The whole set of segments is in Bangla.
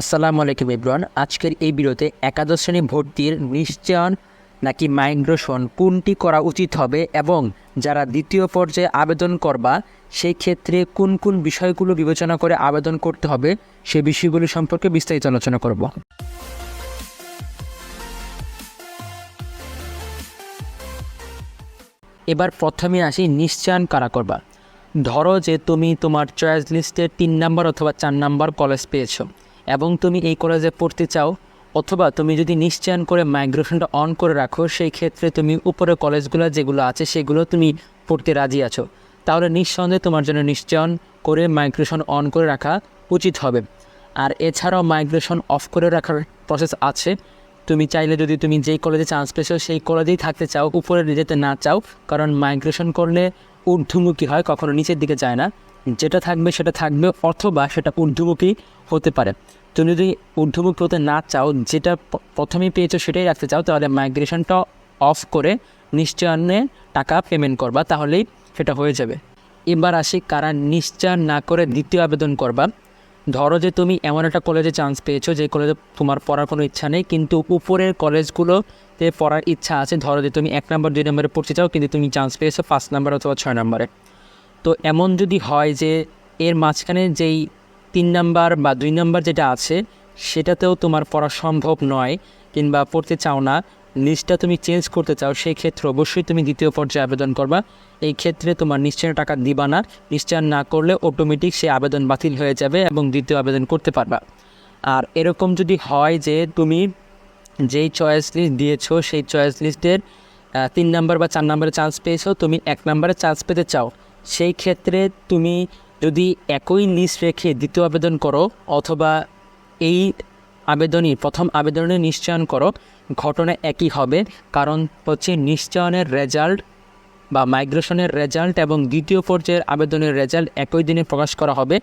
আসসালামু আলাইকুম ইব্রান আজকের এই ভিডিওতে একাদশ শ্রেণি ভর্তির নিশ্চয়ন নাকি মাইগ্রেশন কোনটি করা উচিত হবে এবং যারা দ্বিতীয় পর্যায়ে আবেদন করবা সেই ক্ষেত্রে কোন কোন বিষয়গুলো বিবেচনা করে আবেদন করতে হবে সে বিষয়গুলি সম্পর্কে বিস্তারিত আলোচনা করব। এবার প্রথমে আসি নিশ্চয়ন কারা করবা। ধরো যে তুমি তোমার চয়েস লিস্টে তিন নাম্বার অথবা চার নাম্বার কলেজ পেয়েছ। এবং তুমি এই কলেজে পড়তে চাও, অথবা তুমি যদি নিশ্চয়ন করে মাইগ্রেশনটা অন করে রাখো, সেই ক্ষেত্রে তুমি উপরে কলেজগুলো যেগুলো আছে সেগুলো তুমি পড়তে রাজি আছো। তাহলে নিঃসন্দেহে তোমার জন্য নিশ্চয়ন করে মাইগ্রেশন অন করে রাখা উচিত হবে। আর এছাড়াও মাইগ্রেশন অফ করে রাখার প্রসেস আছে। তুমি চাইলে যদি তুমি যেই কলেজে চান্স পেয়েছ, সেই কলেজেই থাকতে চাও, উপরে যেতে না চাও, কারণ মাইগ্রেশন করলে ঊর্ধ্বমুখী হয়, কখনো নিচের দিকে যায় না। যেটা থাকবে সেটা থাকবে অথবা সেটা ঊর্ধ্বমুখী হতে পারে। তুমি যদি ঊর্ধ্বমুখী হতে না চাও, যেটা প্রথমেই পেয়েছ সেটাই রাখতে চাও, তাহলে মাইগ্রেশনটা অফ করে নিশ্চয়নে টাকা পেমেন্ট করবা, তাহলেই সেটা হয়ে যাবে। এবার আসি কারা নিশ্চয় না করে দ্বিতীয় আবেদন করবা। ধরো যে তুমি এমন একটা কলেজে চান্স পেয়েছ, যে কলেজে তোমার পড়ার কোনো ইচ্ছা নেই, কিন্তু উপরের কলেজগুলোতে পড়ার ইচ্ছা আছে। ধরো যে তুমি এক নম্বর দুই নম্বরে পড়তে চাও, কিন্তু তুমি চান্স পেয়েছ পাঁচ নম্বর অথবা ছয় নম্বরে তো এমন যদি হয় যে এর মাঝখানে যেই তিন নাম্বার বা দুই নাম্বার যেটা আছে, সেটাতেও তোমার পড়া সম্ভব নয় কিংবা পড়তে চাও না লিস্টটা তুমি চেঞ্জ করতে চাও, সেই ক্ষেত্রে অবশ্যই তুমি দ্বিতীয় পর্যায়ে আবেদন করবা। এই ক্ষেত্রে তোমার নিশ্চয় টাকা দিবা না, নিশ্চয় না করলে অটোমেটিক সেই আবেদন বাতিল হয়ে যাবে এবং দ্বিতীয় আবেদন করতে পারবা। আর এরকম যদি হয় যে তুমি যেই চয়েস লিস্ট দিয়েছ, সেই চয়েস লিস্টের তিন নাম্বার বা চার নাম্বারে চান্স পেয়েছ, তুমি এক নাম্বারে চান্স পেতে চাও। সেই ক্ষেত্রে তুমি যদি একই লিস্ট রেখে দ্বিতীয় আবেদন করো অথবা এই আবেদনই প্রথম আবেদনে নিশ্চয়ন করো, ঘটনা একই হবে। কারণ হচ্ছে নিশ্চয়নের রেজাল্ট বা মাইগ্রেশনের রেজাল্ট এবং দ্বিতীয় পর্যায়ের আবেদনের রেজাল্ট একই দিনে প্রকাশ করা হবে।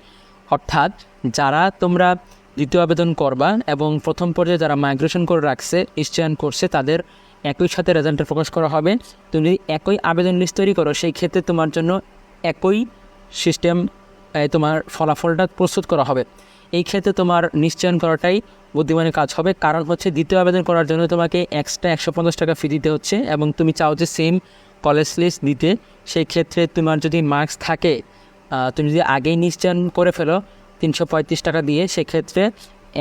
অর্থাৎ যারা তোমরা দ্বিতীয় আবেদন করবা এবং প্রথম পর্যায়ে যারা মাইগ্রেশন করে রাখছে, নিশ্চয়ন করছে, তাদের একই সাথে রেজাল্টটা প্রকাশ করা হবে। তুমি একই আবেদন লিস্ট তৈরি করো, সেই ক্ষেত্রে তোমার জন্য একই সিস্টেম তোমার ফলাফলটা প্রস্তুত করা হবে। এই ক্ষেত্রে তোমার নিশ্চয়ন করাটাই বুদ্ধিমানের কাজ হবে। কারণ হচ্ছে দ্বিতীয় আবেদন করার জন্য তোমাকে এক্সট্রা একশো পঞ্চাশ টাকা ফি দিতে হচ্ছে এবং তুমি চাও যে সেম কলেজ লিস্ট দিতে সেই ক্ষেত্রে তোমার যদি মার্কস থাকে তুমি যদি আগেই নিশ্চয়ন করে ফেলো তিনশো পঁয়ত্রিশ টাকা দিয়ে, সেক্ষেত্রে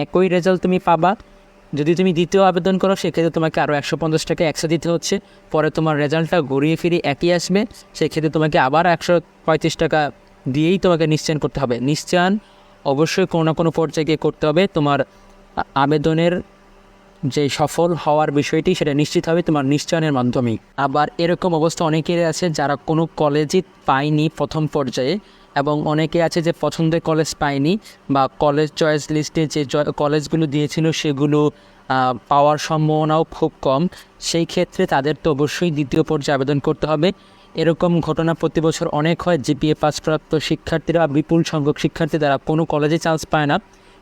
একই রেজাল্ট তুমি পাবা। যদি তুমি দ্বিতীয় আবেদন করো, সেক্ষেত্রে তোমাকে আরও একশো পঞ্চাশ টাকা একশো দিতে হচ্ছে। পরে তোমার রেজাল্টটা ঘুরিয়ে ফিরিয়ে একই আসবে। সেক্ষেত্রে তোমাকে আবার একশো পঁয়ত্রিশ টাকা দিয়েই তোমাকে নিশ্চয়ন করতে হবে। নিশ্চয়ন অবশ্যই কোনো না কোনো পর্যায়ে গিয়ে করতে হবে। তোমার আবেদনের যে সফল হওয়ার বিষয়টি, সেটা নিশ্চিত হবে তোমার নিশ্চয়নের মাধ্যমেই। আবার এরকম অবস্থা অনেকের আছে, যারা কোনো কলেজই পায়নি প্রথম পর্যায়ে। এবং অনেকে আছে যে পছন্দের কলেজ পায়নি বা কলেজ চয়েস লিস্টে যে কলেজগুলো দিয়েছিল সেগুলো পাওয়ার সম্ভাবনাও খুব কম। সেই ক্ষেত্রে তাদের তো অবশ্যই দ্বিতীয় পর্যায়ে আবেদন করতে হবে। এরকম ঘটনা প্রতি বছর অনেক হয় জিপিএ পাসপ্রাপ্ত শিক্ষার্থীরা, বিপুল সংখ্যক শিক্ষার্থী দ্বারা কোনো কলেজে চান্স পায় না।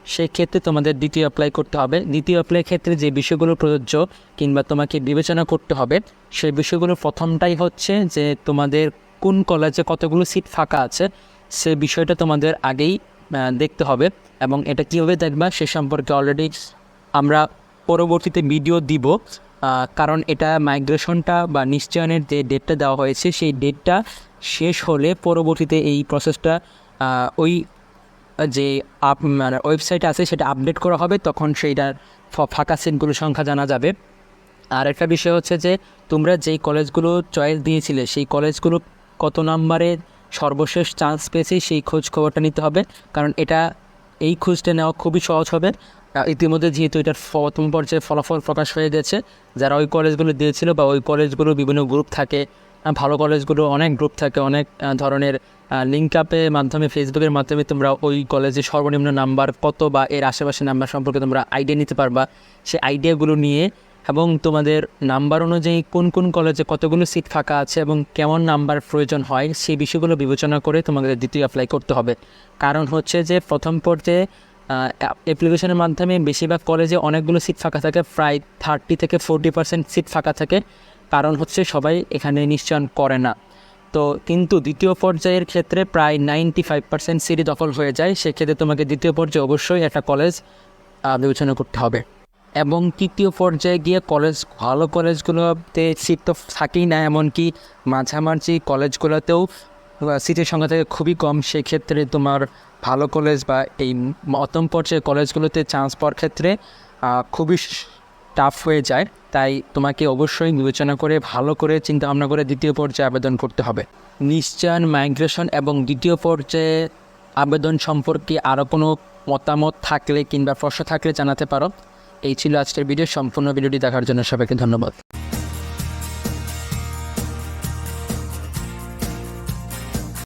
সেই ক্ষেত্রে তোমাদের দ্বিতীয় অ্যাপ্লাই করতে হবে। দ্বিতীয় অ্যাপ্লাই ক্ষেত্রে যে বিষয়গুলো প্রযোজ্য কিংবা তোমাকে বিবেচনা করতে হবে, সেই বিষয়গুলো প্রথমটাই হচ্ছে যে তোমাদের কোন কলেজে কতগুলো সিট ফাঁকা আছে। সে বিষয়টা তোমাদের আগেই দেখতে হবে এবং এটা কীভাবে দেখবা সে সম্পর্কে অলরেডি আমরা পরবর্তীতে ভিডিও দিব। কারণ এটা মাইগ্রেশনটা বা নিশ্চয়নের যে ডেটটা দেওয়া হয়েছে, সেই ডেটটা শেষ হলে পরবর্তীতে এই প্রসেসটা ওই যে আপ মানে ওয়েবসাইট আছে সেটা আপডেট করা হবে, তখন সেইটার ফাঁকা সিটগুলোর সংখ্যা জানা যাবে। আর একটা বিষয় হচ্ছে যে, তোমরা যেই কলেজগুলো চয়েস দিয়েছিলে, সেই কলেজগুলো কত নাম্বারে সর্বশেষ চান্স পেয়েছে সেই খোঁজ খবরটা নিতে হবে। কারণ এটা, এই খোঁজটা নেওয়া খুবই সহজ হবে। ইতিমধ্যে যেহেতু এটার প্রথম পর্যায়ে ফলাফল প্রকাশ হয়ে গেছে, যারা ওই কলেজগুলো দিয়েছিল বা ওই কলেজগুলো বিভিন্ন গ্রুপ থাকে ভালো কলেজগুলো অনেক গ্রুপ থাকে, অনেক ধরনের লিঙ্ক আপের মাধ্যমে ফেসবুকের মাধ্যমে তোমরা ওই কলেজের সর্বনিম্ন নাম্বার কত বা এর আশেপাশে নাম্বার সম্পর্কে তোমরা আইডিয়া নিতে পারবা। সেই আইডিয়াগুলো নিয়ে এবং তোমাদের নাম্বার অনুযায়ী কোন কোন কলেজে কতগুলো সিট ফাঁকা আছে এবং কেমন নাম্বার প্রয়োজন হয়, সেই বিষয়গুলো বিবেচনা করে তোমাদের দ্বিতীয় অ্যাপ্লাই করতে হবে। কারণ হচ্ছে যে প্রথম পর্যায়ে অ্যাপ্লিকেশনের মাধ্যমে বেশিরভাগ কলেজে অনেকগুলো সিট ফাঁকা থাকে, প্রায় থার্টি থেকে ফোরটি পার্সেন্ট সিট ফাঁকা থাকে। কারণ হচ্ছে সবাই এখানে নিশ্চয়ন করে না। তো কিন্তু দ্বিতীয় পর্যায়ের ক্ষেত্রে প্রায় নাইনটি ফাইভ পার্সেন্ট সিটই দখল হয়ে যায়। সেক্ষেত্রে তোমাকে দ্বিতীয় পর্যায়ে অবশ্যই একটা কলেজ বিবেচনা করতে হবে। এবং তৃতীয় পর্যায়ে গিয়ে কলেজ ভালো কলেজগুলোতে সিট তো থাকেই না, এমনকি মাঝামাঝি কলেজগুলোতেও সিটের সংখ্যা থেকে খুবই কম। সেক্ষেত্রে তোমার ভালো কলেজ বা এই মতম পর্যায়ে কলেজগুলোতে চান্স পাওয়ার ক্ষেত্রে খুবই টাফ হয়ে যায়। তাই তোমাকে অবশ্যই বিবেচনা করে, ভালো করে চিন্তা ভাবনা করে দ্বিতীয় পর্যায়ে আবেদন করতে হবে। নিশ্চয়ন মাইগ্রেশন এবং দ্বিতীয় পর্যায়ে আবেদন সম্পর্কে আরও কোনো মতামত থাকলে কিংবা প্রশ্ন থাকলে জানাতে পারো। এই ছিল আজকের ভিডিও। সম্পূর্ণ ভিডিওটি দেখার জন্য সবাইকে ধন্যবাদ।